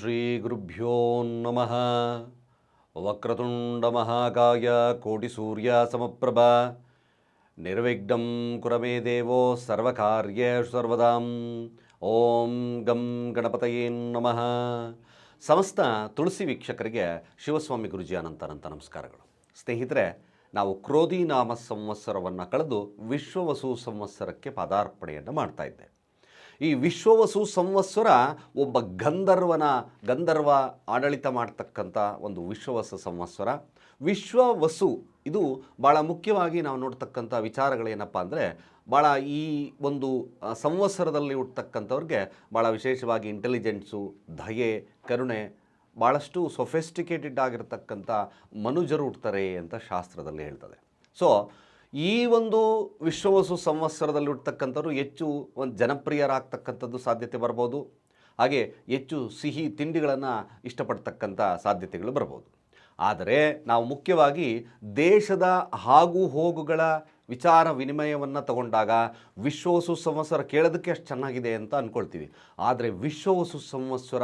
ಶ್ರೀ ಗುರುಭ್ಯೋ ನಮಃ ವಕ್ರತುಂಡ ಮಹಾಕಾಯ ಕೋಟಿ ಸೂರ್ಯ ಸಮಪ್ರಭ ನಿರ್ವಿಘ್ನಂ ಕುರಮೇ ದೇವೋ ಸರ್ವಕಾರ್ಯೇಷು ಸರ್ವದಾಂ ಓಂ ಗಂ ಗಣಪತಯೇ ನಮಃ ಸಮಸ್ತ ತುಳಸಿ ವೀಕ್ಷಕರಿಗೆ ಶಿವಸ್ವಾಮಿ ಗುರುಜಿ ಅನಂತ ಅನಂತ ನಮಸ್ಕಾರಗಳು. ಸ್ನೇಹಿತರೆ, ನಾವು ಕ್ರೋಧಿ ನಾಮ ಸಂವತ್ಸರವನ್ನು ಕಳೆದು ವಿಶ್ವವಸು ಸಂವತ್ಸರಕ್ಕೆ ಪಾದಾರ್ಪಣೆಯನ್ನು ಮಾಡ್ತಾ ಇದ್ದೇವೆ ಈ ವಿಶ್ವವಸು ಸಂವತ್ಸರ ಒಬ್ಬ ಗಂಧರ್ವನ, ಗಂಧರ್ವ ಆಡಳಿತ ಮಾಡ್ತಕ್ಕಂಥ ಒಂದು ವಿಶ್ವವಸು ಸಂವತ್ಸರ. ವಿಶ್ವವಸು ಇದು ಭಾಳ ಮುಖ್ಯವಾಗಿ ನಾವು ನೋಡ್ತಕ್ಕಂಥ ವಿಚಾರಗಳೇನಪ್ಪ ಅಂದರೆ ಭಾಳ ಈ ಒಂದು ಸಂವತ್ಸರದಲ್ಲಿ ಹುಟ್ಟತಕ್ಕಂಥವ್ರಿಗೆ ಭಾಳ ವಿಶೇಷವಾಗಿ ಇಂಟೆಲಿಜೆನ್ಸು ದಯೆ, ಕರುಣೆ ಭಾಳಷ್ಟು ಸೊಫೆಸ್ಟಿಕೇಟೆಡ್ ಆಗಿರ್ತಕ್ಕಂಥ ಮನುಜರು ಹುಡ್ತಾರೆ ಅಂತ ಶಾಸ್ತ್ರದಲ್ಲಿ ಹೇಳ್ತದೆ. ಸೊ ಈ ಒಂದು ವಿಶ್ವವಸು ಸಂವತ್ಸರದಲ್ಲಿ ಹುಟ್ಟತಕ್ಕಂಥವ್ರು ಹೆಚ್ಚು ಒಂದು ಜನಪ್ರಿಯರಾಗ್ತಕ್ಕಂಥದ್ದು ಸಾಧ್ಯತೆ ಬರ್ಬೋದು. ಹಾಗೆ ಹೆಚ್ಚು ಸಿಹಿ ತಿಂಡಿಗಳನ್ನು ಇಷ್ಟಪಡ್ತಕ್ಕಂಥ ಸಾಧ್ಯತೆಗಳು ಬರ್ಬೋದು. ಆದರೆ ನಾವು ಮುಖ್ಯವಾಗಿ ದೇಶದ ಹಾಗೂ ಹೋಗುಗಳ ವಿಚಾರ ವಿನಿಮಯವನ್ನು ತಗೊಂಡಾಗ ವಿಶ್ವವಸು ಸಂವತ್ಸರ ಕೇಳೋದಕ್ಕೆ ಅಷ್ಟು ಚೆನ್ನಾಗಿದೆ ಅಂತ ಅಂದ್ಕೊಳ್ತೀವಿ ಆದರೆ ವಿಶ್ವವಸು ಸಂವತ್ಸರ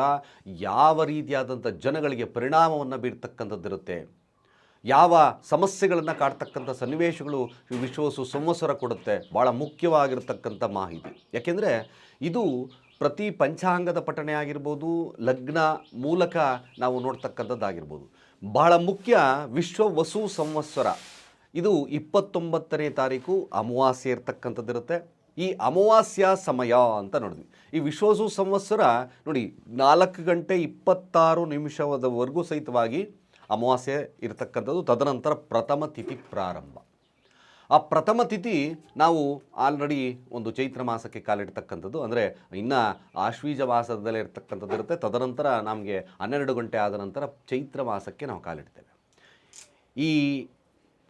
ಯಾವ ರೀತಿಯಾದಂಥ ಜನಗಳಿಗೆ ಪರಿಣಾಮವನ್ನು ಬೀರ್ತಕ್ಕಂಥದ್ದಿರುತ್ತೆ? ಯಾವ ಸಮಸ್ಯೆಗಳನ್ನು ಕಾಡ್ತಕ್ಕಂಥ ಸನ್ನಿವೇಶಗಳು ಈ ವಿಶ್ವವಸು ಸಂವತ್ಸರ ಕೊಡುತ್ತೆ ಭಾಳ ಮುಖ್ಯವಾಗಿರ್ತಕ್ಕಂಥ ಮಾಹಿತಿ. ಯಾಕೆಂದರೆ ಇದು ಪ್ರತಿ ಪಂಚಾಂಗದ ಪಠಣೆ ಆಗಿರ್ಬೋದು, ಲಗ್ನ ಮೂಲಕ ನಾವು ನೋಡ್ತಕ್ಕಂಥದ್ದಾಗಿರ್ಬೋದು. ಬಹಳ ಮುಖ್ಯ ವಿಶ್ವ ವಸು ಸಂವತ್ಸರ. ಇದು ಇಪ್ಪತ್ತೊಂಬತ್ತನೇ ತಾರೀಕು ಅಮಾವಾಸ್ಯೆ ಇರ್ತಕ್ಕಂಥದ್ದಿರುತ್ತೆ. ಈ ಅಮಾವಾಸ್ಯ ಸಮಯ ಅಂತ ನೋಡಿದ್ವಿ. ಈ ವಿಶ್ವಸು ಸಂವತ್ಸರ ನೋಡಿ ನಾಲ್ಕು ಗಂಟೆ ಇಪ್ಪತ್ತಾರು ನಿಮಿಷದವರೆಗೂ ಸಹಿತವಾಗಿ ಅಮಾವಾಸ್ಯೆ ಇರತಕ್ಕಂಥದ್ದು ತದನಂತರ ಪ್ರಥಮ ತಿಥಿ ಪ್ರಾರಂಭ. ಆ ಪ್ರಥಮ ತಿಥಿ ನಾವು ಆಲ್ರೆಡಿ ಒಂದು ಚೈತ್ರ ಮಾಸಕ್ಕೆ ಕಾಲಿಡ್ತಕ್ಕಂಥದ್ದು. ಅಂದರೆ ಇನ್ನು ಆಶ್ವೀಜ ಮಾಸದಲ್ಲೇ ಇರ್ತಕ್ಕಂಥದ್ದು ಇರುತ್ತೆ. ತದನಂತರ ನಮಗೆ ಹನ್ನೆರಡು ಗಂಟೆ ಆದ ನಂತರ ಚೈತ್ರ ಮಾಸಕ್ಕೆ ನಾವು ಕಾಲಿಡ್ತೇವೆ. ಈ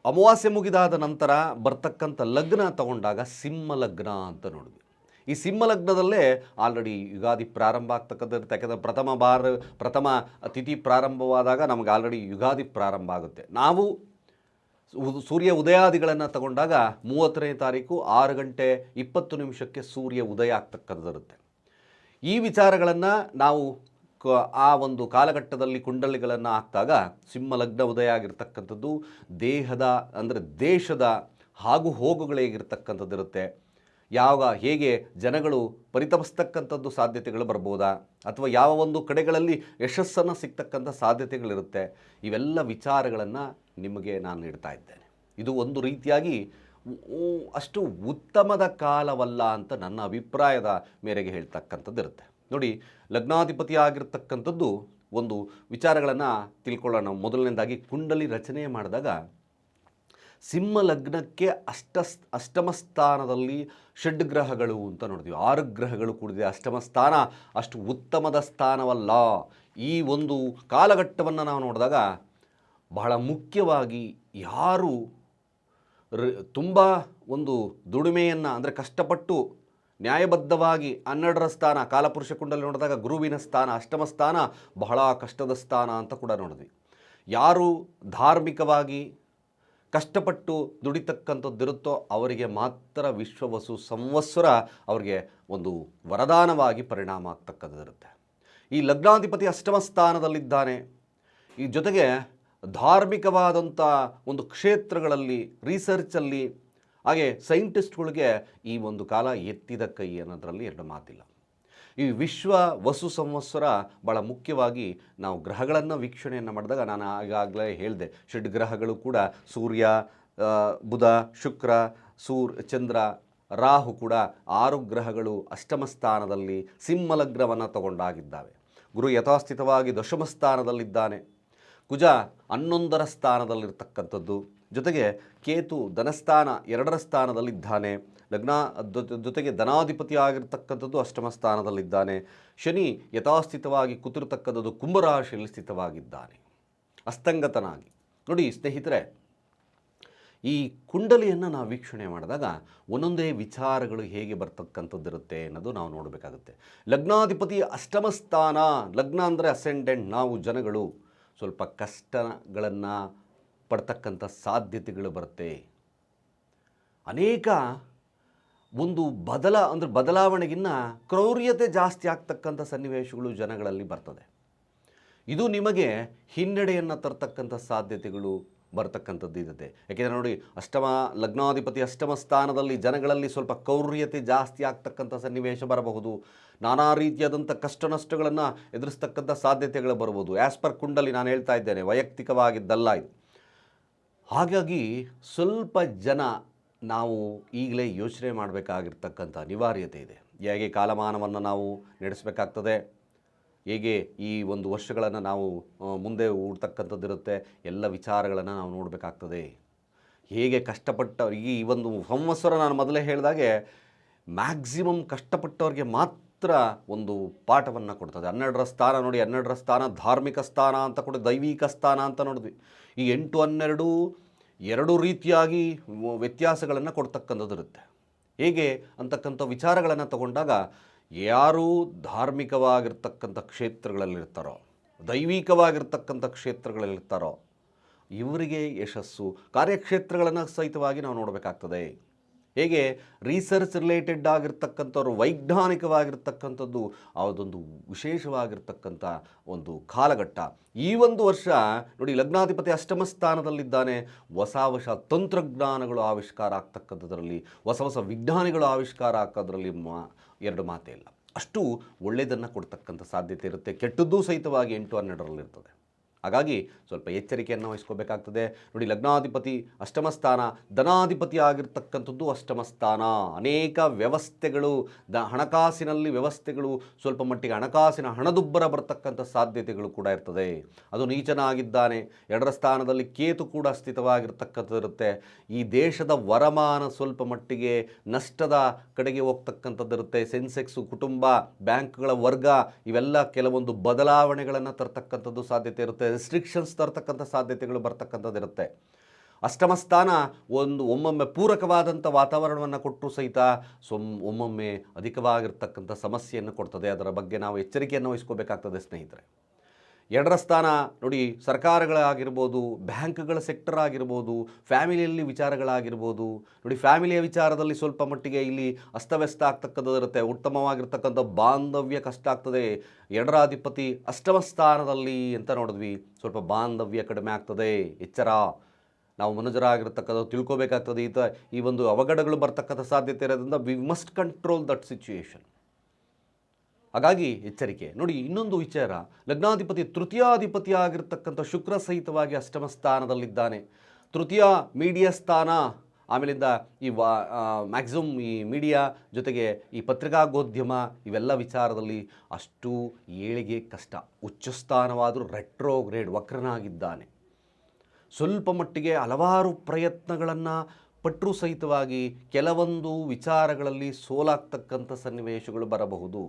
ಅಮಾವಾಸ್ಯೆ ಮುಗಿದಾದ ನಂತರ ಬರ್ತಕ್ಕಂಥ ಲಗ್ನ ತಗೊಂಡಾಗ ಸಿಂಹ ಲಗ್ನ ಅಂತ ನೋಡಿದ್ವಿ ಈ ಸಿಂಹ ಲಗ್ನದಲ್ಲೇ ಆಲ್ರೆಡಿ ಯುಗಾದಿ ಪ್ರಾರಂಭ ಆಗ್ತಕ್ಕಂಥದ್ದು ಯಾಕೆಂದರೆ ಪ್ರಥಮ ಬಾರ, ಪ್ರಥಮ ತಿಥಿ ಪ್ರಾರಂಭವಾದಾಗ ನಮಗೆ ಆಲ್ರೆಡಿ ಯುಗಾದಿ ಪ್ರಾರಂಭ ಆಗುತ್ತೆ. ನಾವು ಸೂರ್ಯ ಉದಯಾದಿಗಳನ್ನು ತಗೊಂಡಾಗ ಮೂವತ್ತನೇ ತಾರೀಕು ಆರು ಗಂಟೆ ಇಪ್ಪತ್ತು ನಿಮಿಷಕ್ಕೆ ಸೂರ್ಯ ಉದಯ ಆಗ್ತಕ್ಕಂಥದ್ದಿರುತ್ತೆ ಈ ವಿಚಾರಗಳನ್ನು ನಾವು ಆ ಒಂದು ಕಾಲಘಟ್ಟದಲ್ಲಿ ಕುಂಡಲಿಗಳನ್ನು ಹಾಕಿದಾಗ ಸಿಂಹ ಲಗ್ನ ಉದಯ ಆಗಿರ್ತಕ್ಕಂಥದ್ದು ದೇಹದ, ಅಂದರೆ ದೇಶದ ಹಾಗೂ ಹೋಗುಗಳೇಗಿರ್ತಕ್ಕಂಥದ್ದಿರುತ್ತೆ ಯಾವ ಹೇಗೆ ಜನಗಳು ಪರಿತಪಿಸ್ತಕ್ಕಂಥದ್ದು ಸಾಧ್ಯತೆಗಳು ಬರ್ಬೋದಾ? ಅಥವಾ ಯಾವ ಒಂದು ಕಡೆಗಳಲ್ಲಿ ಯಶಸ್ಸನ್ನು ಸಿಗ್ತಕ್ಕಂಥ ಸಾಧ್ಯತೆಗಳಿರುತ್ತೆ? ಇವೆಲ್ಲ ವಿಚಾರಗಳನ್ನು ನಿಮಗೆ ನಾನು ನೀಡ್ತಾ ಇದ್ದೇನೆ. ಇದು ಒಂದು ರೀತಿಯಾಗಿ ಅಷ್ಟು ಉತ್ತಮದ ಕಾಲವಲ್ಲ ಅಂತ ನನ್ನ ಅಭಿಪ್ರಾಯದ ಮೇರೆಗೆ ಹೇಳ್ತಕ್ಕಂಥದ್ದು ಇರುತ್ತೆ. ನೋಡಿ, ಲಗ್ನಾಧಿಪತಿ ಆಗಿರ್ತಕ್ಕಂಥದ್ದು ಒಂದು ವಿಚಾರಗಳನ್ನು ತಿಳ್ಕೊಳ್ಳೋಣ. ಮೊದಲನೇದಾಗಿ ಕುಂಡಲಿ ರಚನೆ ಮಾಡಿದಾಗ ಸಿಂಹ ಲಗ್ನಕ್ಕೆ ಅಷ್ಟ ಅಷ್ಟಮ ಸ್ಥಾನದಲ್ಲಿ ಷಡ್ ಗ್ರಹಗಳು ಅಂತ ನೋಡ್ತೀವಿ. ಆರು ಗ್ರಹಗಳು ಕೂಡಿದೆ. ಅಷ್ಟಮ ಸ್ಥಾನ, ಅಷ್ಟು ಉತ್ತಮದ ಸ್ಥಾನವಲ್ಲ. ಈ ಒಂದು ಕಾಲಘಟ್ಟವನ್ನು ನಾವು ನೋಡಿದಾಗ ಬಹಳ ಮುಖ್ಯವಾಗಿ ಯಾರು ತುಂಬ ಒಂದು ದುಡಿಮೆಯನ್ನು ಅಂದರೆ ಕಷ್ಟಪಟ್ಟು ನ್ಯಾಯಬದ್ಧವಾಗಿ ಹನ್ನೆರಡರ ಸ್ಥಾನ, ಕಾಲಪುರುಷ ಕುಂಡಲ್ಲಿ ನೋಡಿದಾಗ ಗುರುವಿನ ಸ್ಥಾನ, ಅಷ್ಟಮ ಸ್ಥಾನ ಬಹಳ ಕಷ್ಟದ ಸ್ಥಾನ ಅಂತ ಕೂಡ ನೋಡಿದ್ವಿ. ಯಾರು ಧಾರ್ಮಿಕವಾಗಿ ಕಷ್ಟಪಟ್ಟು ದುಡಿತಕ್ಕಂಥದ್ದಿರುತ್ತೋ ಅವರಿಗೆ ಮಾತ್ರ ವಿಶ್ವವಸು ಸಂವತ್ಸರ ಅವರಿಗೆ ಒಂದು ವರದಾನವಾಗಿ ಪರಿಣಾಮ ಆಗ್ತಕ್ಕಂಥದ್ದಿರುತ್ತೆ. ಈ ಲಗ್ನಾಧಿಪತಿ ಅಷ್ಟಮ ಸ್ಥಾನದಲ್ಲಿದ್ದಾನೆ. ಈ ಜೊತೆಗೆ ಧಾರ್ಮಿಕವಾದಂಥ ಒಂದು ಕ್ಷೇತ್ರಗಳಲ್ಲಿ ರಿಸರ್ಚಲ್ಲಿ ಹಾಗೆ ಸೈಂಟಿಸ್ಟ್ಗಳಿಗೆ ಈ ಒಂದು ಕಾಲ ಎತ್ತಿದ ಕೈ ಅನ್ನೋದರಲ್ಲಿ ಎರಡು ಮಾತಿಲ್ಲ. ಈ ವಿಶ್ವ ವಸು ಸಂವತ್ಸರ ಭಾಳ ಮುಖ್ಯವಾಗಿ ನಾವು ಗ್ರಹಗಳನ್ನು ವೀಕ್ಷಣೆಯನ್ನು ಮಾಡಿದಾಗ ನಾನು ಆಗಾಗಲೇ ಹೇಳಿದೆ, ಷಡ್ ಗ್ರಹಗಳು ಕೂಡ ಸೂರ್ಯ ಬುಧ, ಶುಕ್ರ, ಸೂರ್, ಚಂದ್ರ, ರಾಹು ಕೂಡ ಆರು ಗ್ರಹಗಳು ಅಷ್ಟಮ ಸ್ಥಾನದಲ್ಲಿ ಸಿಂಹಲಗ್ರವನ್ನು ತಗೊಂಡಾಗಿದ್ದಾವೆ. ಗುರು ಯಥಾಸ್ಥಿತವಾಗಿ ದಶಮ ಸ್ಥಾನದಲ್ಲಿದ್ದಾನೆ. ಕುಜ ಹನ್ನೊಂದರ ಸ್ಥಾನದಲ್ಲಿರ್ತಕ್ಕಂಥದ್ದು. ಜೊತೆಗೆ ಕೇತು ಧನಸ್ಥಾನ ಎರಡರ ಸ್ಥಾನದಲ್ಲಿದ್ದಾನೆ. ಲಗ್ನ ಜೊತೆಗೆ ಧನಾಧಿಪತಿ ಆಗಿರ್ತಕ್ಕಂಥದ್ದು ಅಷ್ಟಮ ಸ್ಥಾನದಲ್ಲಿದ್ದಾನೆ. ಶನಿ ಯಥಾಸ್ಥಿತವಾಗಿ ಕೂತಿರ್ತಕ್ಕಂಥದ್ದು ಕುಂಭರಾಶಿಯಲ್ಲಿ ಸ್ಥಿತವಾಗಿದ್ದಾನೆ. ಅಸ್ತಂಗತನಾಗಿ. ನೋಡಿ ಸ್ನೇಹಿತರೆ, ಈ ಕುಂಡಲಿಯನ್ನು ನಾವು ವೀಕ್ಷಣೆ ಮಾಡಿದಾಗ ಒಂದೊಂದೇ ವಿಚಾರಗಳು ಹೇಗೆ ಬರ್ತಕ್ಕಂಥದ್ದಿರುತ್ತೆ ಅನ್ನೋದು ನಾವು ನೋಡಬೇಕಾಗುತ್ತೆ. ಲಗ್ನಾಧಿಪತಿ ಅಷ್ಟಮ ಸ್ಥಾನ, ಲಗ್ನ ಅಂದರೆ ಅಸೆಂಡೆಂಟ್ ನಾವು ಜನಗಳು. ಸ್ವಲ್ಪ ಕಷ್ಟಗಳನ್ನು ಪಡ್ತಕ್ಕಂಥ ಸಾಧ್ಯತೆಗಳು ಬರುತ್ತೆ. ಅನೇಕ ಒಂದು ಬದಲ, ಅಂದರೆ ಬದಲಾವಣೆಗಿನ್ನ ಕ್ರೌರ್ಯತೆ ಜಾಸ್ತಿ ಆಗ್ತಕ್ಕಂಥ ಸನ್ನಿವೇಶಗಳು ಜನಗಳಲ್ಲಿ ಬರ್ತದೆ. ಇದು ನಿಮಗೆ ಹಿನ್ನಡೆಯನ್ನು ತರ್ತಕ್ಕಂಥ ಸಾಧ್ಯತೆಗಳು ಬರ್ತಕ್ಕಂಥದ್ದು ಇದ್ದದೆ ಯಾಕೆಂದರೆ ನೋಡಿ, ಅಷ್ಟಮ ಲಗ್ನಾಧಿಪತಿ ಅಷ್ಟಮ ಸ್ಥಾನದಲ್ಲಿ ಜನಗಳಲ್ಲಿ ಸ್ವಲ್ಪ ಕೌರ್ಯತೆ ಜಾಸ್ತಿ ಆಗ್ತಕ್ಕಂಥ ಸನ್ನಿವೇಶ ಬರಬಹುದು. ನಾನಾ ರೀತಿಯಾದಂಥ ಕಷ್ಟ ನಷ್ಟಗಳನ್ನು ಎದುರಿಸ್ತಕ್ಕಂಥ ಸಾಧ್ಯತೆಗಳು ಬರ್ಬೋದು ಆ್ಯಸ್ ಪರ್ ಕುಂಡಲಿ ನಾನು ಹೇಳ್ತಾ ಇದ್ದೇನೆ, ವೈಯಕ್ತಿಕವಾಗಿದ್ದಲ್ಲ ಇದು. ಹಾಗಾಗಿ ಸ್ವಲ್ಪ ಜನ ನಾವು ಈಗಲೇ ಯೋಚನೆ ಮಾಡಬೇಕಾಗಿರ್ತಕ್ಕಂಥ ಅನಿವಾರ್ಯತೆ ಇದೆ. ಹೇಗೆ ಕಾಲಮಾನವನ್ನು ನಾವು ನಡೆಸಬೇಕಾಗ್ತದೆ? ಹೇಗೆ ಈ ಒಂದು ವರ್ಷಗಳನ್ನು ನಾವು ಮುಂದೆ ಹೂಡ್ತಕ್ಕಂಥದ್ದಿರುತ್ತೆ ಎಲ್ಲ ವಿಚಾರಗಳನ್ನು ನಾವು ನೋಡಬೇಕಾಗ್ತದೆ. ಹೇಗೆ ಕಷ್ಟಪಟ್ಟ ಈ ಒಂದು ಸಂವತ್ಸರ ನಾನು ಮೊದಲೇ ಹೇಳಿದಾಗೆ ಮ್ಯಾಕ್ಸಿಮಮ್ ಕಷ್ಟಪಟ್ಟವ್ರಿಗೆ ಮಾತ್ರ ಒಂದು ಪಾಠವನ್ನು ಕೊಡ್ತದೆ. ಹನ್ನೆರಡರ ಸ್ಥಾನ ನೋಡಿ, ಹನ್ನೆರಡರ ಸ್ಥಾನ ಧಾರ್ಮಿಕ ಸ್ಥಾನ ಅಂತ ಕೂಡ ದೈವಿಕ ಸ್ಥಾನ ಅಂತ ನೋಡಿದ್ವಿ. ಈ ಎಂಟು ಹನ್ನೆರಡು ಎರಡು ರೀತಿಯಾಗಿ ವ್ಯತ್ಯಾಸಗಳನ್ನು ಕೊಡ್ತಕ್ಕಂಥದ್ದು ಇರುತ್ತೆ. ಹೇಗೆ ಅಂತಕ್ಕಂಥ ವಿಚಾರಗಳನ್ನು ತಗೊಂಡಾಗ ಯಾರು ಧಾರ್ಮಿಕವಾಗಿರ್ತಕ್ಕಂಥ ಕ್ಷೇತ್ರಗಳಲ್ಲಿರ್ತಾರೋ, ದೈವಿಕವಾಗಿರ್ತಕ್ಕಂಥ ಕ್ಷೇತ್ರಗಳಲ್ಲಿರ್ತಾರೋ, ಇವರಿಗೆ ಯಶಸ್ಸು ಕಾರ್ಯಕ್ಷೇತ್ರಗಳನ್ನು ಸಹಿತವಾಗಿ ನಾವು ನೋಡಬೇಕಾಗ್ತದೆ. ಹೇಗೆ ರಿಸರ್ಚ್ ರಿಲೇಟೆಡ್ ಆಗಿರ್ತಕ್ಕಂಥವ್ರು, ವೈಜ್ಞಾನಿಕವಾಗಿರ್ತಕ್ಕಂಥದ್ದು ಅದೊಂದು ವಿಶೇಷವಾಗಿರ್ತಕ್ಕಂಥ ಒಂದು ಕಾಲಘಟ್ಟ. ಈ ಒಂದು ವರ್ಷ ನೋಡಿ, ಲಗ್ನಾಧಿಪತಿ ಅಷ್ಟಮ ಸ್ಥಾನದಲ್ಲಿದ್ದಾನೆ. ಹೊಸ ಹೊಸ ತಂತ್ರಜ್ಞಾನಗಳು ಆವಿಷ್ಕಾರ ಆಗ್ತಕ್ಕಂಥದ್ರಲ್ಲಿ, ಹೊಸ ಹೊಸ ವಿಜ್ಞಾನಿಗಳು ಆವಿಷ್ಕಾರ ಹಾಕೋದ್ರಲ್ಲಿ ಮಾ, ಎರಡು ಮಾತೇ ಇಲ್ಲ. ಅಷ್ಟು ಒಳ್ಳೆಯದನ್ನು ಕೊಡ್ತಕ್ಕಂಥ ಸಾಧ್ಯತೆ ಇರುತ್ತೆ. ಕೆಟ್ಟದ್ದು ಸಹಿತವಾಗಿ ಎಂಟು ಹನ್ನೆರಡರಲ್ಲಿರ್ತದೆ. ಹಾಗಾಗಿ ಸ್ವಲ್ಪ ಎಚ್ಚರಿಕೆಯನ್ನು ವಹಿಸ್ಕೋಬೇಕಾಗ್ತದೆ. ನೋಡಿ, ಲಗ್ನಾಧಿಪತಿ ಅಷ್ಟಮ ಸ್ಥಾನ, ಧನಾಧಿಪತಿ ಆಗಿರ್ತಕ್ಕಂಥದ್ದು ಅಷ್ಟಮ ಸ್ಥಾನ. ಅನೇಕ ವ್ಯವಸ್ಥೆಗಳು, ದ ಹಣಕಾಸಿನಲ್ಲಿ ವ್ಯವಸ್ಥೆಗಳು, ಸ್ವಲ್ಪ ಮಟ್ಟಿಗೆ ಹಣಕಾಸಿನ ಹಣದುಬ್ಬರ ಬರ್ತಕ್ಕಂಥ ಸಾಧ್ಯತೆಗಳು ಕೂಡ ಇರ್ತದೆ. ಅದು ನೀಚನಾಗಿದ್ದಾನೆ. ಎರಡರ ಸ್ಥಾನದಲ್ಲಿ ಕೇತು ಕೂಡ ಅಸ್ಥಿತವಾಗಿರ್ತಕ್ಕಂಥದ್ದು ಇರುತ್ತೆ. ಈ ದೇಶದ ವರಮಾನ ಸ್ವಲ್ಪ ಮಟ್ಟಿಗೆ ನಷ್ಟದ ಕಡೆಗೆ ಹೋಗ್ತಕ್ಕಂಥದ್ದು ಇರುತ್ತೆ. ಸೆನ್ಸೆಕ್ಸು, ಕುಟುಂಬ, ಬ್ಯಾಂಕ್ಗಳ ವರ್ಗ, ಇವೆಲ್ಲ ಕೆಲವೊಂದು ಬದಲಾವಣೆಗಳನ್ನು ತರ್ತಕ್ಕಂಥದ್ದು ಸಾಧ್ಯತೆ ಇರುತ್ತೆ. ರೆಸ್ಟ್ರಿಕ್ಷನ್ಸ್ ತರ್ತಕ್ಕಂಥ ಸಾಧ್ಯತೆಗಳು ಬರ್ತಕ್ಕಂಥದ್ದಿರುತ್ತೆ ಅಷ್ಟಮ ಸ್ಥಾನ ಒಂದು ಒಮ್ಮೊಮ್ಮೆ ಪೂರಕವಾದಂಥ ವಾತಾವರಣವನ್ನು ಕೊಟ್ಟರು ಸಹಿತ ಸೊಮ್, ಒಮ್ಮೊಮ್ಮೆ ಅಧಿಕವಾಗಿರ್ತಕ್ಕಂಥ ಸಮಸ್ಯೆಯನ್ನು ಕೊಡ್ತದೆ. ಅದರ ಬಗ್ಗೆ ನಾವು ಎಚ್ಚರಿಕೆಯನ್ನು ವಹಿಸ್ಕೋಬೇಕಾಗ್ತದೆ ಸ್ನೇಹಿತರೆ. ಎರಡರ ಸ್ಥಾನ ನೋಡಿ ಸರ್ಕಾರಗಳಾಗಿರ್ಬೋದು, ಬ್ಯಾಂಕ್ಗಳ ಸೆಕ್ಟರ್ ಆಗಿರ್ಬೋದು ಫ್ಯಾಮಿಲಿಯಲ್ಲಿ ವಿಚಾರಗಳಾಗಿರ್ಬೋದು. ನೋಡಿ ಫ್ಯಾಮಿಲಿಯ ವಿಚಾರದಲ್ಲಿ ಸ್ವಲ್ಪ ಮಟ್ಟಿಗೆ ಇಲ್ಲಿ ಅಸ್ತವ್ಯಸ್ತ ಆಗ್ತಕ್ಕಂಥದ್ದು ಇರುತ್ತೆ ಉತ್ತಮವಾಗಿರ್ತಕ್ಕಂಥ ಬಾಂಧವ್ಯ ಕಷ್ಟ ಆಗ್ತದೆ. ಎರಡರ ಅಧಿಪತಿ ಅಷ್ಟಮ ಸ್ಥಾನದಲ್ಲಿ ಅಂತ ನೋಡಿದ್ವಿ. ಸ್ವಲ್ಪ ಬಾಂಧವ್ಯ ಕಡಿಮೆ ಆಗ್ತದೆ. ಎಚ್ಚರ. ನಾವು ಮನುಜರಾಗಿರ್ತಕ್ಕಂಥ ತಿಳ್ಕೋಬೇಕಾಗ್ತದೆ. ಈ ಈ ಒಂದು ಅವಘಡಗಳು ಬರ್ತಕ್ಕಂಥ ಸಾಧ್ಯತೆ ಇರೋದ್ರಿಂದ we must control that situation. ಹಾಗಾಗಿ ಎಚ್ಚರಿಕೆ. ನೋಡಿ, ಇನ್ನೊಂದು ವಿಚಾರ. ಲಗ್ನಾಧಿಪತಿ ತೃತೀಯಾಧಿಪತಿಯಾಗಿರ್ತಕ್ಕಂಥ ಶುಕ್ರ ಸಹಿತವಾಗಿ ಅಷ್ಟಮ ಸ್ಥಾನದಲ್ಲಿದ್ದಾನೆ. ತೃತೀಯ ಮೀಡಿಯಾ ಸ್ಥಾನ, ಆಮೇಲಿಂದ ಈ ವಾ ಮ್ಯಾಕ್ಸಿಮಮ್ ಈ ಮೀಡಿಯಾ ಜೊತೆಗೆ ಈ ಪತ್ರಿಕಾಗೋದ್ಯಮ, ಇವೆಲ್ಲ ವಿಚಾರದಲ್ಲಿ ಅಷ್ಟು ಏಳಿಗೆ ಕಷ್ಟ. ಉಚ್ಚ ಸ್ಥಾನವಾದರೂ ರೆಟ್ರೋಗ್ರೇಡ್ ವಕ್ರನಾಗಿದ್ದಾನೆ. ಸ್ವಲ್ಪ ಮಟ್ಟಿಗೆ ಹಲವಾರು ಪ್ರಯತ್ನಗಳನ್ನು ಪಟ್ರು ಸಹಿತವಾಗಿ ಕೆಲವೊಂದು ವಿಚಾರಗಳಲ್ಲಿ ಸೋಲಾಗ್ತಕ್ಕಂಥ ಸನ್ನಿವೇಶಗಳು ಬರಬಹುದು.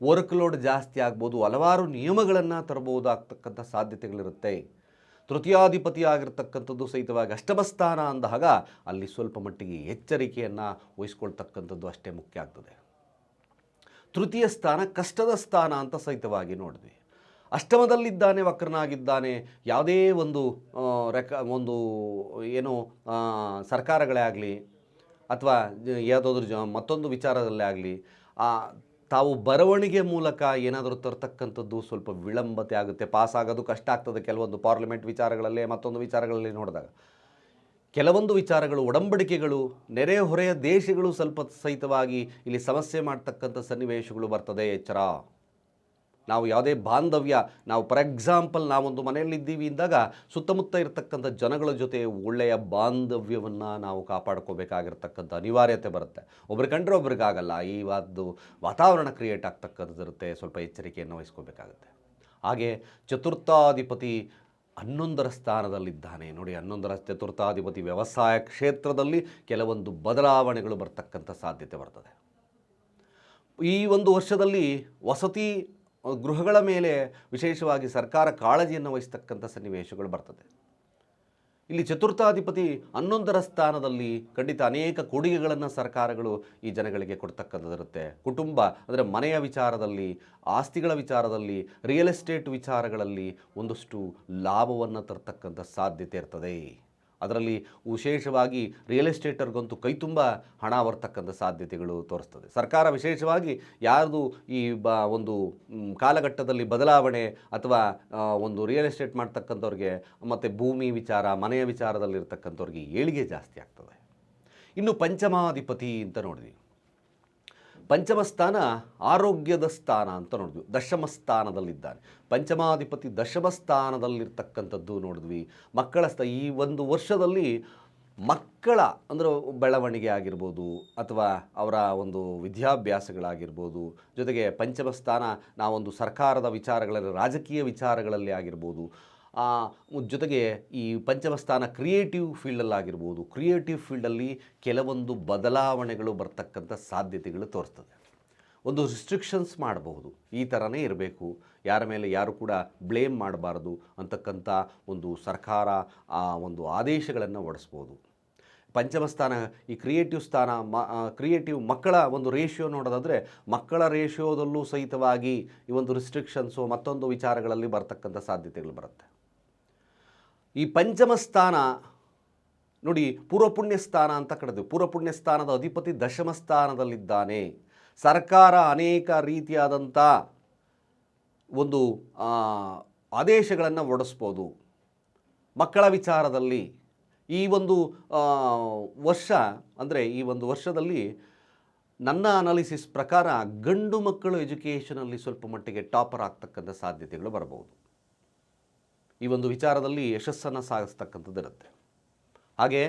ವರ್ಕ್ ಲೋಡ್ ಜಾಸ್ತಿ ಆಗ್ಬೋದು, ಹಲವಾರು ನಿಯಮಗಳನ್ನು ತರಬಹುದಾಗ್ತಕ್ಕಂಥ ಸಾಧ್ಯತೆಗಳಿರುತ್ತೆ. ತೃತೀಯಾಧಿಪತಿ ಆಗಿರ್ತಕ್ಕಂಥದ್ದು ಸಹಿತವಾಗಿ ಅಷ್ಟಮ ಸ್ಥಾನ ಅಂದಾಗ ಅಲ್ಲಿ ಸ್ವಲ್ಪ ಮಟ್ಟಿಗೆ ಎಚ್ಚರಿಕೆಯನ್ನು ವಹಿಸ್ಕೊಳ್ತಕ್ಕಂಥದ್ದು ಅಷ್ಟೇ ಮುಖ್ಯ ಆಗ್ತದೆ. ತೃತೀಯ ಸ್ಥಾನ ಕಷ್ಟದ ಸ್ಥಾನ ಅಂತ ಸಹಿತವಾಗಿ ನೋಡಿದ್ವಿ. ಅಷ್ಟಮದಲ್ಲಿದ್ದಾನೆ, ವಕ್ರನಾಗಿದ್ದಾನೆ, ಯಾವುದೇ ಒಂದು ರೆಕ, ಒಂದು, ಏನು ಸರ್ಕಾರಗಳೇ ಆಗಲಿ, ಅಥವಾ ಯಾವುದಾದ್ರೂ ಮತ್ತೊಂದು ವಿಚಾರದಲ್ಲೇ ಆಗಲಿ ತಾವು ಬರವಣಿಗೆ ಮೂಲಕ ಏನಾದರೂ ತರ್ತಕ್ಕಂಥದ್ದು ಸ್ವಲ್ಪ ವಿಳಂಬತೆ ಆಗುತ್ತೆ, ಪಾಸ್ ಆಗೋದು ಕಷ್ಟ ಆಗ್ತದೆ ಕೆಲವೊಂದು ಪಾರ್ಲಿಮೆಂಟ್ ವಿಚಾರಗಳಲ್ಲಿ, ಮತ್ತೊಂದು ವಿಚಾರಗಳಲ್ಲಿ ನೋಡಿದಾಗ. ಕೆಲವೊಂದು ವಿಚಾರಗಳು, ಒಡಂಬಡಿಕೆಗಳು ನೆರೆಹೊರೆಯ ದೇಶಗಳು ಸ್ವಲ್ಪ ಸಹಿತವಾಗಿ ಇಲ್ಲಿ ಸಮಸ್ಯೆ ಮಾಡ್ತಕ್ಕಂಥ ಸನ್ನಿವೇಶಗಳು ಬರ್ತದೆ, ಎಚ್ಚರ. ನಾವು ಯಾವುದೇ ಬಾಂಧವ್ಯ, ನಾವು ಫಾರ್ ಎಕ್ಸಾಂಪಲ್ ನಾವೊಂದು ಮನೆಯಲ್ಲಿದ್ದೀವಿ ಅಂದಾಗ ಸುತ್ತಮುತ್ತ ಇರತಕ್ಕಂಥ ಜನಗಳ ಜೊತೆ ಒಳ್ಳೆಯ ಬಾಂಧವ್ಯವನ್ನು ನಾವು ಕಾಪಾಡ್ಕೋಬೇಕಾಗಿರ್ತಕ್ಕಂಥ ಅನಿವಾರ್ಯತೆ ಬರುತ್ತೆ. ಒಬ್ರು ಕಂಡ್ರೆ ಒಬ್ರಿಗಾಗಲ್ಲ, ಈ ಒಂದು ವಾತಾವರಣ ಕ್ರಿಯೇಟ್ ಆಗ್ತಕ್ಕಂಥದ್ದು ಇರುತ್ತೆ, ಸ್ವಲ್ಪ ಎಚ್ಚರಿಕೆಯನ್ನು ವಹಿಸ್ಕೋಬೇಕಾಗುತ್ತೆ. ಹಾಗೆ ಚತುರ್ಥಾಧಿಪತಿ ಹನ್ನೊಂದರ ಸ್ಥಾನದಲ್ಲಿದ್ದಾನೆ. ನೋಡಿ, ಹನ್ನೊಂದರ ಚತುರ್ಥಾಧಿಪತಿ ವ್ಯವಸಾಯ ಕ್ಷೇತ್ರದಲ್ಲಿ ಕೆಲವೊಂದು ಬದಲಾವಣೆಗಳು ಬರ್ತಕ್ಕಂಥ ಸಾಧ್ಯತೆ ಬರ್ತದೆ. ಈ ಒಂದು ವರ್ಷದಲ್ಲಿ ವಸತಿ ಗೃಹಗಳ ಮೇಲೆ ವಿಶೇಷವಾಗಿ ಸರ್ಕಾರ ಕಾಳಜಿಯನ್ನು ವಹಿಸ್ತಕ್ಕಂಥ ಸನ್ನಿವೇಶಗಳು ಬರ್ತದೆ. ಇಲ್ಲಿ ಚತುರ್ಥಾಧಿಪತಿ ಹನ್ನೊಂದರ ಸ್ಥಾನದಲ್ಲಿ ಖಂಡಿತ ಅನೇಕ ಕೊಡುಗೆಗಳನ್ನು ಸರ್ಕಾರಗಳು ಈ ಜನಗಳಿಗೆ ಕೊಡ್ತಕ್ಕಂಥದ್ದಿರುತ್ತೆ. ಕುಟುಂಬ, ಅಂದರೆ ಮನೆಯ ವಿಚಾರದಲ್ಲಿ, ಆಸ್ತಿಗಳ ವಿಚಾರದಲ್ಲಿ ರಿಯಲ್ ಎಸ್ಟೇಟ್ ವಿಚಾರಗಳಲ್ಲಿ ಒಂದಷ್ಟು ಲಾಭವನ್ನು ತರ್ತಕ್ಕಂಥ ಸಾಧ್ಯತೆ ಇರ್ತದೆ. ಅದರಲ್ಲಿ ವಿಶೇಷವಾಗಿ ರಿಯಲ್ ಎಸ್ಟೇಟರ್ಗಂತೂ ಕೈ ತುಂಬ ಹಣ ಬರ್ತಕ್ಕಂಥ ಸಾಧ್ಯತೆಗಳು ತೋರಿಸ್ತದೆ. ಸರ್ಕಾರ ವಿಶೇಷವಾಗಿ ಯಾರ್ದು ಈ ಬ ಒಂದು ಕಾಲಘಟ್ಟದಲ್ಲಿ ಬದಲಾವಣೆ ಅಥವಾ ಒಂದು ರಿಯಲ್ ಎಸ್ಟೇಟ್ ಮಾಡ್ತಕ್ಕಂಥವ್ರಿಗೆ ಮತ್ತು ಭೂಮಿ ವಿಚಾರ, ಮನೆಯ ವಿಚಾರದಲ್ಲಿರ್ತಕ್ಕಂಥವ್ರಿಗೆ ಏಳಿಗೆ ಜಾಸ್ತಿ ಆಗ್ತದೆ. ಇನ್ನು ಪಂಚಮಾಧಿಪತಿ ಅಂತ ನೋಡಿದ್ವಿ. ಪಂಚಮ ಸ್ಥಾನ ಆರೋಗ್ಯದ ಸ್ಥಾನ ಅಂತ ನೋಡಿದ್ವಿ. ದಶಮ ಸ್ಥಾನದಲ್ಲಿದ್ದಾನೆ. ಪಂಚಮಾಧಿಪತಿ ದಶಮ ಸ್ಥಾನದಲ್ಲಿರ್ತಕ್ಕಂಥದ್ದು ನೋಡಿದ್ವಿ. ಮಕ್ಕಳ ಸ್ಥ, ಈ ಒಂದು ವರ್ಷದಲ್ಲಿ ಮಕ್ಕಳ ಅಂದರೆ ಬೆಳವಣಿಗೆ ಆಗಿರ್ಬೋದು ಅಥವಾ ಅವರ ಒಂದು ವಿದ್ಯಾಭ್ಯಾಸಗಳಾಗಿರ್ಬೋದು. ಜೊತೆಗೆ ಪಂಚಮ ಸ್ಥಾನ ನಾವೊಂದು ಸರ್ಕಾರದ ವಿಚಾರಗಳಲ್ಲಿ, ರಾಜಕೀಯ ವಿಚಾರಗಳಲ್ಲಿ ಆಗಿರ್ಬೋದು. ಜೊತೆಗೆ ಈ ಪಂಚಮಸ್ಥಾನ ಕ್ರಿಯೇಟಿವ್ ಫೀಲ್ಡಲ್ಲಾಗಿರ್ಬೋದು. ಕ್ರಿಯೇಟಿವ್ ಫೀಲ್ಡಲ್ಲಿ ಕೆಲವೊಂದು ಬದಲಾವಣೆಗಳು ಬರ್ತಕ್ಕಂಥ ಸಾಧ್ಯತೆಗಳು ತೋರಿಸ್ತದೆ. ಒಂದು ರಿಸ್ಟ್ರಿಕ್ಷನ್ಸ್ ಮಾಡಬಹುದು. ಈ ಥರನೇ ಇರಬೇಕು. ಯಾರ ಮೇಲೆ ಯಾರು ಕೂಡ ಬ್ಲೇಮ್ ಮಾಡಬಾರ್ದು ಅಂತಕ್ಕಂಥ ಒಂದು ಸರ್ಕಾರ, ಆ, ಒಂದು ಆದೇಶಗಳನ್ನು ಹೊಡೆಸ್ಬೋದು. ಪಂಚಮ ಸ್ಥಾನ ಈ ಕ್ರಿಯೇಟಿವ್ ಸ್ಥಾನ, ಮ ಕ್ರಿಯೇಟಿವ್ ಮಕ್ಕಳ ಒಂದು ರೇಷಿಯೋ ನೋಡೋದಾದರೆ ಮಕ್ಕಳ ರೇಷಿಯೋದಲ್ಲೂ ಸಹಿತವಾಗಿ ಈ ಒಂದು ರಿಸ್ಟ್ರಿಕ್ಷನ್ಸು ಮತ್ತೊಂದು ವಿಚಾರಗಳಲ್ಲಿ ಬರ್ತಕ್ಕಂಥ ಸಾಧ್ಯತೆಗಳು ಬರುತ್ತೆ. ಈ ಪಂಚಮ ಸ್ಥಾನ ನೋಡಿ ಪೂರ್ವಪುಣ್ಯ ಸ್ಥಾನ ಅಂತ ಕರೆದು ಪೂರ್ವಪುಣ್ಯ ಸ್ಥಾನದ ಅಧಿಪತಿ ದಶಮ ಸ್ಥಾನದಲ್ಲಿದ್ದಾನೆ. ಸರ್ಕಾರ ಅನೇಕ ರೀತಿಯಾದಂಥ ಒಂದು ಆದೇಶಗಳನ್ನು ಹೊರಡಿಸ್ಬೋದು. ಮಕ್ಕಳ ವಿಚಾರದಲ್ಲಿ ಈ ಒಂದು ವರ್ಷ ಅಂದರೆ ಈ ಒಂದು ವರ್ಷದಲ್ಲಿ ನನ್ನ ಅನಾಲಿಸಿಸ್ ಪ್ರಕಾರ ಗಂಡು ಮಕ್ಕಳು ಎಜುಕೇಷನಲ್ಲಿ ಸ್ವಲ್ಪ ಮಟ್ಟಿಗೆ ಟಾಪರ್ ಆಗ್ತಕ್ಕಂಥ ಸಾಧ್ಯತೆಗಳು ಬರಬಹುದು. ಈ ಒಂದು ವಿಚಾರದಲ್ಲಿ ಯಶಸ್ಸನ್ನು ಸಾಗಿಸ್ತಕ್ಕಂಥದ್ದು ಇರುತ್ತೆ ಹಾಗೆ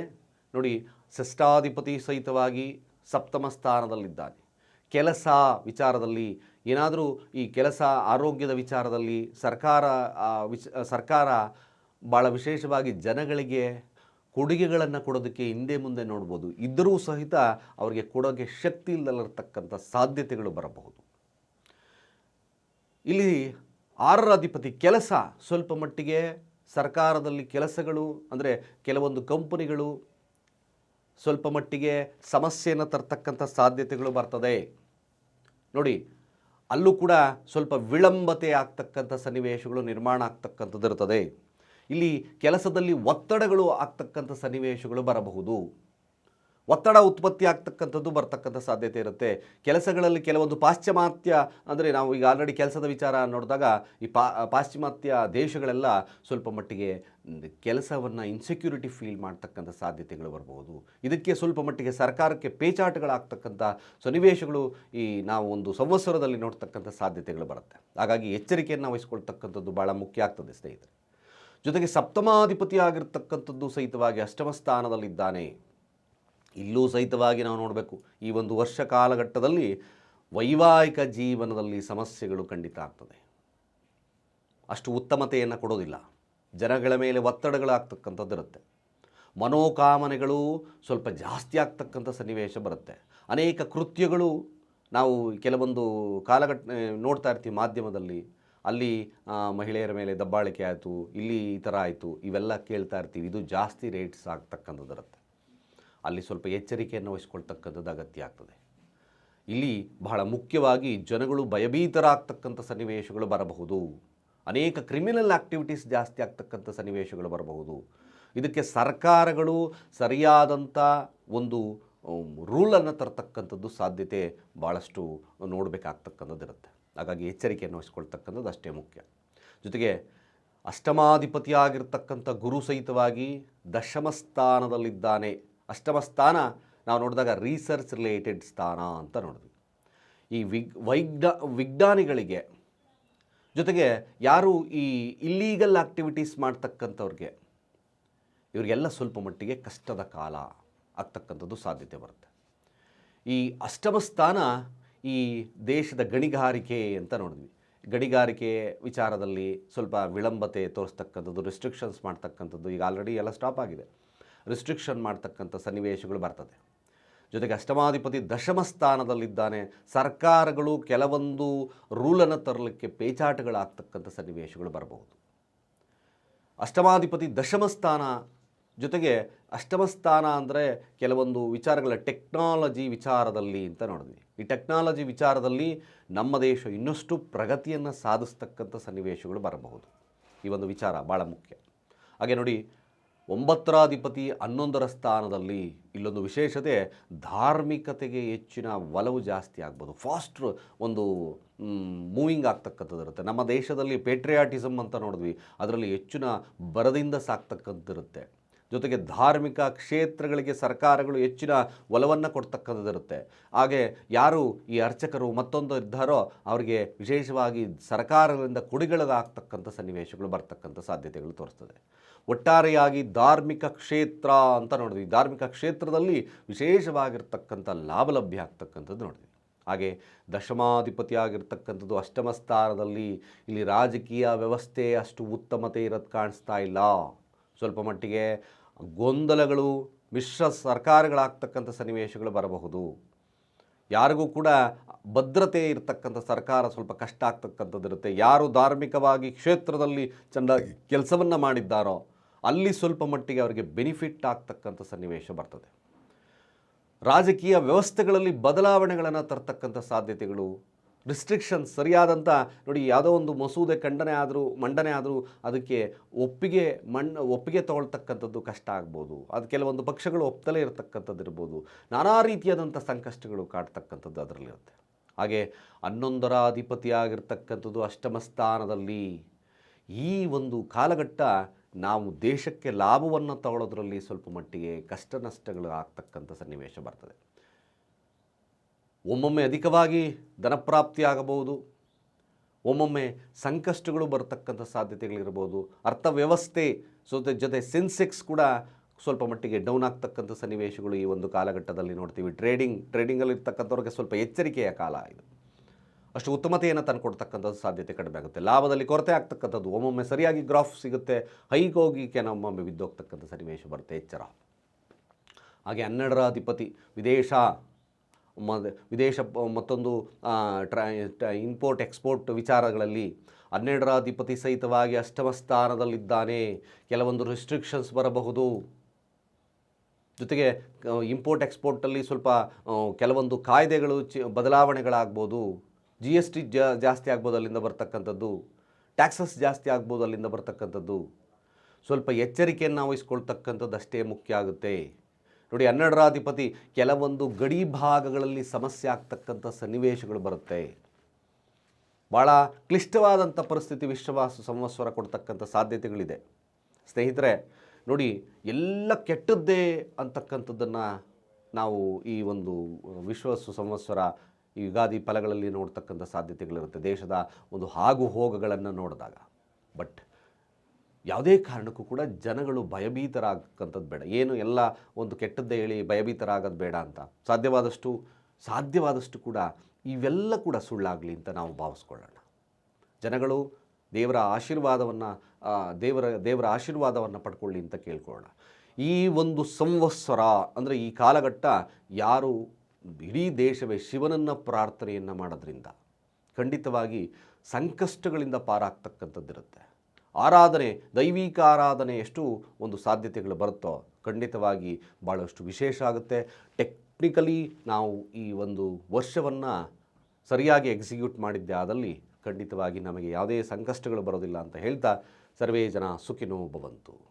ನೋಡಿ, ಷಷ್ಠಾಧಿಪತಿ ಸಹಿತವಾಗಿ ಸಪ್ತಮ ಸ್ಥಾನದಲ್ಲಿದ್ದಾನೆ. ಕೆಲಸ ವಿಚಾರದಲ್ಲಿ ಏನಾದರೂ ಈ ಕೆಲಸ ಆರೋಗ್ಯದ ವಿಚಾರದಲ್ಲಿ ಸರ್ಕಾರ ವಿಚ, ಸರ್ಕಾರ ಭಾಳ ವಿಶೇಷವಾಗಿ ಜನಗಳಿಗೆ ಕೊಡುಗೆಗಳನ್ನು ಕೊಡೋದಕ್ಕೆ ಹಿಂದೆ ಮುಂದೆ ನೋಡ್ಬೋದು. ಇದ್ದರೂ ಸಹಿತ ಅವರಿಗೆ ಕೊಡೋಕ್ಕೆ ಶಕ್ತಿ ಇಲ್ಲದಲ್ಲಿರ್ತಕ್ಕಂಥ ಸಾಧ್ಯತೆಗಳು ಬರಬಹುದು. ಇಲ್ಲಿ ಆರರ ಅಧಿಪತಿ ಕೆಲಸ ಸ್ವಲ್ಪ ಮಟ್ಟಿಗೆ ಸರ್ಕಾರದಲ್ಲಿ ಕೆಲಸಗಳು, ಅಂದರೆ ಕೆಲವೊಂದು ಕಂಪನಿಗಳು ಸ್ವಲ್ಪ ಮಟ್ಟಿಗೆ ಸಮಸ್ಯೆಯನ್ನು ತರ್ತಕ್ಕಂಥ ಸಾಧ್ಯತೆಗಳು ಬರ್ತದೆ. ನೋಡಿ, ಅಲ್ಲೂ ಕೂಡ ಸ್ವಲ್ಪ ವಿಳಂಬತೆ ಆಗ್ತಕ್ಕಂಥ ಸನ್ನಿವೇಶಗಳು ನಿರ್ಮಾಣ ಆಗ್ತಕ್ಕಂಥದ್ದು ಇರ್ತದೆ. ಇಲ್ಲಿ ಕೆಲಸದಲ್ಲಿ ಒತ್ತಡಗಳು ಆಗ್ತಕ್ಕಂಥ ಸನ್ನಿವೇಶಗಳು ಬರಬಹುದು. ಒತ್ತಡ ಉತ್ಪತ್ತಿ ಆಗ್ತಕ್ಕಂಥದ್ದು ಬರ್ತಕ್ಕಂಥ ಸಾಧ್ಯತೆ ಇರುತ್ತೆ. ಕೆಲಸಗಳಲ್ಲಿ ಕೆಲವೊಂದು ಪಾಶ್ಚಿಮಾತ್ಯ ಅಂದರೆ ನಾವು ಈಗ ಆಲ್ರೆಡಿ ಕೆಲಸದ ವಿಚಾರ ನೋಡಿದಾಗ ಈ ಪಾ, ಪಾಶ್ಚಿಮಾತ್ಯ ದೇಶಗಳೆಲ್ಲ ಸ್ವಲ್ಪ ಮಟ್ಟಿಗೆ ಕೆಲಸವನ್ನು ಇನ್ಸೆಕ್ಯೂರಿಟಿ ಫೀಲ್ ಮಾಡ್ತಕ್ಕಂಥ ಸಾಧ್ಯತೆಗಳು ಬರಬಹುದು ಇದಕ್ಕೆ ಸ್ವಲ್ಪ ಮಟ್ಟಿಗೆ ಸರ್ಕಾರಕ್ಕೆ ಪೇಚಾಟಗಳಾಗ್ತಕ್ಕಂಥ ಸನ್ನಿವೇಶಗಳು ಈ ನಾವು ಒಂದು ಸಂವತ್ಸರದಲ್ಲಿ ನೋಡ್ತಕ್ಕಂಥ ಸಾಧ್ಯತೆಗಳು ಬರುತ್ತೆ. ಹಾಗಾಗಿ ಎಚ್ಚರಿಕೆಯನ್ನು ವಹಿಸ್ಕೊಳ್ತಕ್ಕಂಥದ್ದು ಭಾಳ ಮುಖ್ಯ ಆಗ್ತದೆ ಸ್ನೇಹಿತರೆ. ಜೊತೆಗೆ ಸಪ್ತಮಾಧಿಪತಿ ಆಗಿರ್ತಕ್ಕಂಥದ್ದು ಸಹಿತವಾಗಿ ಅಷ್ಟಮ ಸ್ಥಾನದಲ್ಲಿದ್ದಾನೆ. ಇಲ್ಲೂ ಸಹಿತವಾಗಿ ನಾವು ನೋಡಬೇಕು. ಈ ಒಂದು ವರ್ಷ ಕಾಲಘಟ್ಟದಲ್ಲಿ ವೈವಾಹಿಕ ಜೀವನದಲ್ಲಿ ಸಮಸ್ಯೆಗಳು ಖಂಡಿತ ಆಗ್ತದೆ. ಅಷ್ಟು ಉತ್ತಮತೆಯನ್ನು ಕೊಡೋದಿಲ್ಲ. ಜನಗಳ ಮೇಲೆ ಒತ್ತಡಗಳಾಗ್ತಕ್ಕಂಥದ್ದು ಇರುತ್ತೆ. ಮನೋಕಾಮನೆಗಳು ಸ್ವಲ್ಪ ಜಾಸ್ತಿ ಆಗ್ತಕ್ಕಂಥ ಸನ್ನಿವೇಶ ಬರುತ್ತೆ. ಅನೇಕ ಕೃತ್ಯಗಳು ನಾವು ಕೆಲವೊಂದು ಕಾಲಘಟ್ಟ ನೋಡ್ತಾ ಇರ್ತೀವಿ ಮಾಧ್ಯಮದಲ್ಲಿ. ಅಲ್ಲಿ ಮಹಿಳೆಯರ ಮೇಲೆ ದಬ್ಬಾಳಿಕೆ ಆಯಿತು, ಇಲ್ಲಿ ಈ ಥರ ಆಯಿತು, ಇವೆಲ್ಲ ಕೇಳ್ತಾ ಇರ್ತೀವಿ. ಇದು ಜಾಸ್ತಿ ರೇಟ್ಸ್ ಆಗ್ತಕ್ಕಂಥದ್ದು ಇರುತ್ತೆ. ಅಲ್ಲಿ ಸ್ವಲ್ಪ ಎಚ್ಚರಿಕೆಯನ್ನು ವಹಿಸ್ಕೊಳ್ತಕ್ಕಂಥದ್ದು ಅಗತ್ಯ ಆಗ್ತದೆ. ಇಲ್ಲಿ ಬಹಳ ಮುಖ್ಯವಾಗಿ ಜನಗಳು ಭಯಭೀತರಾಗ್ತಕ್ಕಂಥ ಸನ್ನಿವೇಶಗಳು ಬರಬಹುದು. ಅನೇಕ ಕ್ರಿಮಿನಲ್ ಆಕ್ಟಿವಿಟೀಸ್ ಜಾಸ್ತಿ ಆಗ್ತಕ್ಕಂಥ ಸನ್ನಿವೇಶಗಳು ಬರಬಹುದು. ಇದಕ್ಕೆ ಸರ್ಕಾರಗಳು ಸರಿಯಾದಂಥ ಒಂದು ರೂಲನ್ನು ತರತಕ್ಕಂಥದ್ದು ಸಾಧ್ಯತೆ ಭಾಳಷ್ಟು ನೋಡಬೇಕಾಗ್ತಕ್ಕಂಥದ್ದು ಇರುತ್ತೆ. ಹಾಗಾಗಿ ಎಚ್ಚರಿಕೆಯನ್ನು ವಹಿಸ್ಕೊಳ್ತಕ್ಕಂಥದ್ದು ಅಷ್ಟೇ ಮುಖ್ಯ. ಜೊತೆಗೆ ಅಷ್ಟಮಾಧಿಪತಿಯಾಗಿರ್ತಕ್ಕಂಥ ಗುರು ಸಹಿತವಾಗಿ ದಶಮ ಸ್ಥಾನದಲ್ಲಿದ್ದಾನೆ ಅಷ್ಟಮ ಸ್ಥಾನ ನಾವು ನೋಡಿದಾಗ ರಿಸರ್ಚ್ ರಿಲೇಟೆಡ್ ಸ್ಥಾನ ಅಂತ ನೋಡಿದ್ವಿ. ಈ ವಿಗ್ ವೈಜ್ಞ ವಿಜ್ಞಾನಿಗಳಿಗೆ ಜೊತೆಗೆ ಯಾರು ಈ ಇಲ್ಲೀಗಲ್ ಆಕ್ಟಿವಿಟೀಸ್ ಮಾಡ್ತಕ್ಕಂಥವ್ರಿಗೆ ಇವರಿಗೆಲ್ಲ ಸ್ವಲ್ಪ ಮಟ್ಟಿಗೆ ಕಷ್ಟದ ಕಾಲ ಆಗ್ತಕ್ಕಂಥದ್ದು ಸಾಧ್ಯತೆ ಬರುತ್ತೆ. ಈ ಅಷ್ಟಮ ಸ್ಥಾನ ಈ ದೇಶದ ಗಣಿಗಾರಿಕೆ ಅಂತ ನೋಡಿದ್ವಿ. ಗಣಿಗಾರಿಕೆ ವಿಚಾರದಲ್ಲಿ ಸ್ವಲ್ಪ ವಿಳಂಬತೆ ತೋರಿಸ್ತಕ್ಕಂಥದ್ದು ರೆಸ್ಟ್ರಿಕ್ಷನ್ಸ್ ಮಾಡ್ತಕ್ಕಂಥದ್ದು ಈಗ ಆಲ್ರೆಡಿ ಎಲ್ಲ ಸ್ಟಾಪ್ ಆಗಿದೆ. ರಿಸ್ಟ್ರಿಕ್ಷನ್ ಮಾಡ್ತಕ್ಕಂಥ ಸನ್ನಿವೇಶಗಳು ಬರ್ತದೆ. ಜೊತೆಗೆ ಅಷ್ಟಮಾಧಿಪತಿ ದಶಮ ಸ್ಥಾನದಲ್ಲಿದ್ದಾನೆ. ಸರ್ಕಾರಗಳು ಕೆಲವೊಂದು ರೂಲನ್ನು ತರಲಿಕ್ಕೆ ಪೇಚಾಟಗಳಾಗ್ತಕ್ಕಂಥ ಸನ್ನಿವೇಶಗಳು ಬರಬಹುದು. ಅಷ್ಟಮಾಧಿಪತಿ ದಶಮ ಸ್ಥಾನ ಜೊತೆಗೆ ಅಷ್ಟಮ ಸ್ಥಾನ ಅಂದರೆ ಕೆಲವೊಂದು ವಿಚಾರಗಳ ಟೆಕ್ನಾಲಜಿ ವಿಚಾರದಲ್ಲಿ ಅಂತ ನೋಡಿದ್ವಿ. ಈ ಟೆಕ್ನಾಲಜಿ ವಿಚಾರದಲ್ಲಿ ನಮ್ಮ ದೇಶ ಇನ್ನಷ್ಟು ಪ್ರಗತಿಯನ್ನು ಸಾಧಿಸ್ತಕ್ಕಂಥ ಸನ್ನಿವೇಶಗಳು ಬರಬಹುದು. ಈ ಒಂದು ವಿಚಾರ ಭಾಳ ಮುಖ್ಯ. ಹಾಗೆ ನೋಡಿ ಒಂಬತ್ತರಾಧಿಪತಿ ಹನ್ನೊಂದರ ಸ್ಥಾನದಲ್ಲಿ ಇಲ್ಲೊಂದು ವಿಶೇಷತೆ, ಧಾರ್ಮಿಕತೆಗೆ ಹೆಚ್ಚಿನ ಒಲವು ಜಾಸ್ತಿ ಆಗ್ಬೋದು. ಫಾಸ್ಟ್ ಒಂದು ಮೂವಿಂಗ್ ಆಗ್ತಕ್ಕಂಥದ್ದಿರುತ್ತೆ ನಮ್ಮ ದೇಶದಲ್ಲಿ ಪೇಟ್ರಿಯಾಟಿಸಮ್ ಅಂತ ನೋಡಿದ್ವಿ. ಅದರಲ್ಲಿ ಹೆಚ್ಚಿನ ಬರದಿಂದ ಸಾಕ್ತಕ್ಕಂಥದ್ದಿರುತ್ತೆ ಜೊತೆಗೆ ಧಾರ್ಮಿಕ ಕ್ಷೇತ್ರಗಳಿಗೆ ಸರ್ಕಾರಗಳು ಹೆಚ್ಚಿನ ಒಲವನ್ನು ಕೊಡ್ತಕ್ಕಂಥದ್ದಿರುತ್ತೆ. ಹಾಗೆ ಯಾರು ಈ ಅರ್ಚಕರು ಮತ್ತೊಂದು ಇದ್ದಾರೋ ಅವರಿಗೆ ವಿಶೇಷವಾಗಿ ಸರ್ಕಾರಗಳಿಂದ ಕುಡಿಗಳಾಗ್ತಕ್ಕಂಥ ಸನ್ನಿವೇಶಗಳು ಬರ್ತಕ್ಕಂಥ ಸಾಧ್ಯತೆಗಳು ತೋರಿಸ್ತದೆ. ಒಟ್ಟಾರೆಯಾಗಿ ಧಾರ್ಮಿಕ ಕ್ಷೇತ್ರ ಅಂತ ನೋಡಿದ್ವಿ. ಧಾರ್ಮಿಕ ಕ್ಷೇತ್ರದಲ್ಲಿ ವಿಶೇಷವಾಗಿರ್ತಕ್ಕಂಥ ಲಾಭಲಭ್ಯ ಆಗ್ತಕ್ಕಂಥದ್ದು ನೋಡಿದ್ವಿ. ಹಾಗೆ ದಶಮಾಧಿಪತಿ ಆಗಿರ್ತಕ್ಕಂಥದ್ದು ಅಷ್ಟಮ ಸ್ಥಾನದಲ್ಲಿ ಇಲ್ಲಿ ರಾಜಕೀಯ ವ್ಯವಸ್ಥೆ ಅಷ್ಟು ಉತ್ತಮತೆ ಇರೋದು ಕಾಣಿಸ್ತಾ ಇಲ್ಲ. ಸ್ವಲ್ಪ ಮಟ್ಟಿಗೆ ಗೊಂದಲಗಳು ಮಿಶ್ರ ಸರ್ಕಾರಗಳಾಗ್ತಕ್ಕಂಥ ಸನ್ನಿವೇಶಗಳು ಬರಬಹುದು. ಯಾರಿಗೂ ಕೂಡ ಭದ್ರತೆ ಇರತಕ್ಕಂಥ ಸರ್ಕಾರ ಸ್ವಲ್ಪ ಕಷ್ಟ ಆಗ್ತಕ್ಕಂಥದ್ದಿರುತ್ತೆ ಯಾರು ಧಾರ್ಮಿಕವಾಗಿ ಕ್ಷೇತ್ರದಲ್ಲಿ ಚೆಂದಾಗಿ ಕೆಲಸವನ್ನು ಮಾಡಿದ್ದಾರೋ ಅಲ್ಲಿ ಸ್ವಲ್ಪ ಮಟ್ಟಿಗೆ ಅವರಿಗೆ ಬೆನಿಫಿಟ್ ಆಗ್ತಕ್ಕಂಥ ಸನ್ನಿವೇಶ ಬರ್ತದೆ. ರಾಜಕೀಯ ವ್ಯವಸ್ಥೆಗಳಲ್ಲಿ ಬದಲಾವಣೆಗಳನ್ನು ತರ್ತಕ್ಕಂಥ ಸಾಧ್ಯತೆಗಳು ರಿಸ್ಟ್ರಿಕ್ಷನ್ಸ್ ಸರಿಯಾದಂಥ ನೋಡಿ ಯಾವುದೋ ಒಂದು ಮಸೂದೆ ಖಂಡನೆ ಆದರೂ, ಮಂಡನೆ ಆದರೂ ಅದಕ್ಕೆ ಒಪ್ಪಿಗೆ ಮಣ್ಣು ಒಪ್ಪಿಗೆ ತಗೊಳ್ತಕ್ಕಂಥದ್ದು ಕಷ್ಟ ಆಗ್ಬೋದು. ಅದು ಕೆಲವೊಂದು ಪಕ್ಷಗಳು ಒಪ್ತಲೇ ಇರತಕ್ಕಂಥದ್ದು ಇರ್ಬೋದು. ನಾನಾ ರೀತಿಯಾದಂಥ ಸಂಕಷ್ಟಗಳು ಕಾಡ್ತಕ್ಕಂಥದ್ದು ಅದರಲ್ಲಿರುತ್ತೆ. ಹಾಗೆ ಹನ್ನೊಂದರ ಅಧಿಪತಿಯಾಗಿರ್ತಕ್ಕಂಥದ್ದು ಅಷ್ಟಮ ಸ್ಥಾನದಲ್ಲಿ ಈ ಒಂದು ಕಾಲಘಟ್ಟ ನಾವು ದೇಶಕ್ಕೆ ಲಾಭವನ್ನು ತಗೊಳ್ಳೋದ್ರಲ್ಲಿ ಸ್ವಲ್ಪ ಮಟ್ಟಿಗೆ ಕಷ್ಟ ನಷ್ಟಗಳು ಆಗ್ತಕ್ಕಂಥ ಸನ್ನಿವೇಶ ಬರ್ತದೆ. ಒಮ್ಮೊಮ್ಮೆ ಅಧಿಕವಾಗಿ ಧನಪ್ರಾಪ್ತಿ ಆಗಬಹುದು ಒಮ್ಮೊಮ್ಮೆ ಸಂಕಷ್ಟಗಳು ಬರತಕ್ಕಂಥ ಸಾಧ್ಯತೆಗಳಿರ್ಬೋದು. ಅರ್ಥವ್ಯವಸ್ಥೆ ಜೊತೆ ಜೊತೆ ಸೆನ್ಸೆಕ್ಸ್ ಕೂಡ ಸ್ವಲ್ಪ ಮಟ್ಟಿಗೆ ಡೌನ್ ಆಗ್ತಕ್ಕಂಥ ಸನ್ನಿವೇಶಗಳು ಈ ಒಂದು ಕಾಲಘಟ್ಟದಲ್ಲಿ ನೋಡ್ತೀವಿ. ಟ್ರೇಡಿಂಗ್ ಟ್ರೇಡಿಂಗಲ್ಲಿ ಇರ್ತಕ್ಕಂಥವ್ರಿಗೆ ಸ್ವಲ್ಪ ಎಚ್ಚರಿಕೆಯ ಕಾಲ ಇದು. ಅಷ್ಟು ಉತ್ತಮತೆಯನ್ನು ತಂದು ಕೊಡ್ತಕ್ಕಂಥದ್ದು ಸಾಧ್ಯತೆ ಕಡಿಮೆ ಆಗುತ್ತೆ. ಲಾಭದಲ್ಲಿ ಕೊರತೆ ಆಗ್ತಕ್ಕಂಥದ್ದು. ಒಮ್ಮೊಮ್ಮೆ ಸರಿಯಾಗಿ ಗ್ರಾಫ್ ಸಿಗುತ್ತೆ. ಹೈಗೆ ಹೋಗಿ ಕೆಲವೊಮ್ಮೆ ಬಿದ್ದೋಗ್ತಕ್ಕಂಥ ಸನ್ನಿವೇಶ ಬರುತ್ತೆ. ಎಚ್ಚರ. ಹಾಗೆ ಹನ್ನೆರಡರ ಅಧಿಪತಿ ವಿದೇಶ ಮ ವಿದೇಶ ಮತ್ತೊಂದು ಟ್ರಾ ಇಂಪೋರ್ಟ್ ಎಕ್ಸ್ಪೋರ್ಟ್ ವಿಚಾರಗಳಲ್ಲಿ ಹನ್ನೆರಡರ ಅಧಿಪತಿ ಸಹಿತವಾಗಿ ಅಷ್ಟಮ ಸ್ಥಾನದಲ್ಲಿದ್ದಾನೆ. ಕೆಲವೊಂದು ರಿಸ್ಟ್ರಿಕ್ಷನ್ಸ್ ಬರಬಹುದು. ಜೊತೆಗೆ ಇಂಪೋರ್ಟ್ ಎಕ್ಸ್ಪೋರ್ಟಲ್ಲಿ ಸ್ವಲ್ಪ ಕೆಲವೊಂದು ಕಾಯ್ದೆಗಳು ಚಿ, ಬದಲಾವಣೆಗಳಾಗ್ಬೋದು. ಜಿ ಎಸ್ ಟಿ ಜಾಸ್ತಿ ಆಗ್ಬೋದು ಅಲ್ಲಿಂದ ಬರ್ತಕ್ಕಂಥದ್ದು. ಟ್ಯಾಕ್ಸಸ್ ಜಾಸ್ತಿ ಆಗ್ಬೋದು ಅಲ್ಲಿಂದ ಬರ್ತಕ್ಕಂಥದ್ದು. ಸ್ವಲ್ಪ ಎಚ್ಚರಿಕೆಯನ್ನು ವಹಿಸ್ಕೊಳ್ತಕ್ಕಂಥದ್ದು ಅಷ್ಟೇ ಮುಖ್ಯ ಆಗುತ್ತೆ. ನೋಡಿ ಹನ್ನೆರಡರಾಧಿಪತಿ ಕೆಲವೊಂದು ಗಡಿ ಭಾಗಗಳಲ್ಲಿ ಸಮಸ್ಯೆ ಆಗ್ತಕ್ಕಂಥ ಸನ್ನಿವೇಶಗಳು ಬರುತ್ತೆ. ಭಾಳ ಕ್ಲಿಷ್ಟವಾದಂಥ ಪರಿಸ್ಥಿತಿ ವಿಶ್ವವಾಸು ಸಂವತ್ಸರ ಕೊಡ್ತಕ್ಕಂಥ ಸಾಧ್ಯತೆಗಳಿದೆ. ಸ್ನೇಹಿತರೆ, ನೋಡಿ, ಎಲ್ಲ ಕೆಟ್ಟದ್ದೇ ಅಂತಕ್ಕಂಥದ್ದನ್ನು ನಾವು ಈ ಒಂದು ವಿಶ್ವಾಸ ಸಂವತ್ಸರ ಈ ಯುಗಾದಿ ಫಲಗಳಲ್ಲಿ ನೋಡ್ತಕ್ಕಂಥ ಸಾಧ್ಯತೆಗಳಿರುತ್ತೆ. ದೇಶದ ಒಂದು ಹಾಗು ಹೋಗಗಳನ್ನು ನೋಡಿದಾಗ. ಬಟ್ ಯಾವುದೇ ಕಾರಣಕ್ಕೂ ಕೂಡ ಜನಗಳು ಭಯಭೀತರಾಗಕ್ಕಂಥದ್ದು ಬೇಡ. ಏನು ಎಲ್ಲ ಒಂದು ಕೆಟ್ಟದ್ದೇ ಹೇಳಿ ಭಯಭೀತರಾಗೋದು ಬೇಡ ಅಂತ. ಸಾಧ್ಯವಾದಷ್ಟು ಸಾಧ್ಯವಾದಷ್ಟು ಕೂಡ ಇವೆಲ್ಲ ಕೂಡ ಸುಳ್ಳಾಗಲಿ ಅಂತ ನಾವು ಭಾವಿಸ್ಕೊಳ್ಳೋಣ. ಜನಗಳು ದೇವರ ಆಶೀರ್ವಾದವನ್ನು ದೇವರ ದೇವರ ಆಶೀರ್ವಾದವನ್ನು ಪಡ್ಕೊಳ್ಳಿ ಅಂತ ಕೇಳ್ಕೊಳ್ಳೋಣ. ಈ ಒಂದು ಸಂವತ್ಸರ ಅಂದರೆ ಈ ಕಾಲಘಟ್ಟ ಯಾರು ಇಡೀ ದೇಶವೇ ಶಿವನನ್ನು ಪ್ರಾರ್ಥನೆಯನ್ನು ಮಾಡೋದ್ರಿಂದ ಖಂಡಿತವಾಗಿ ಸಂಕಷ್ಟಗಳಿಂದ ಪಾರಾಗ್ತಕ್ಕಂಥದ್ದಿರುತ್ತೆ. ಆರಾಧನೆ, ದೈವಿಕ ಆರಾಧನೆ ಎಷ್ಟು ಒಂದು ಸಾಧ್ಯತೆಗಳು ಬರುತ್ತೋ ಖಂಡಿತವಾಗಿ ಭಾಳಷ್ಟು ವಿಶೇಷ ಆಗುತ್ತೆ. ಟೆಕ್ನಿಕಲಿ ನಾವು ಈ ಒಂದು ವರ್ಷವನ್ನು ಸರಿಯಾಗಿ ಎಕ್ಸಿಕ್ಯೂಟ್ ಮಾಡಿದ್ದೆ ಆದಲ್ಲಿ ಖಂಡಿತವಾಗಿ ನಮಗೆ ಯಾವುದೇ ಸಂಕಷ್ಟಗಳು ಬರೋದಿಲ್ಲ ಅಂತ ಹೇಳ್ತಾ ಸರ್ವೇ ಜನ ಸುಖಿನೋ ಭವಂತು.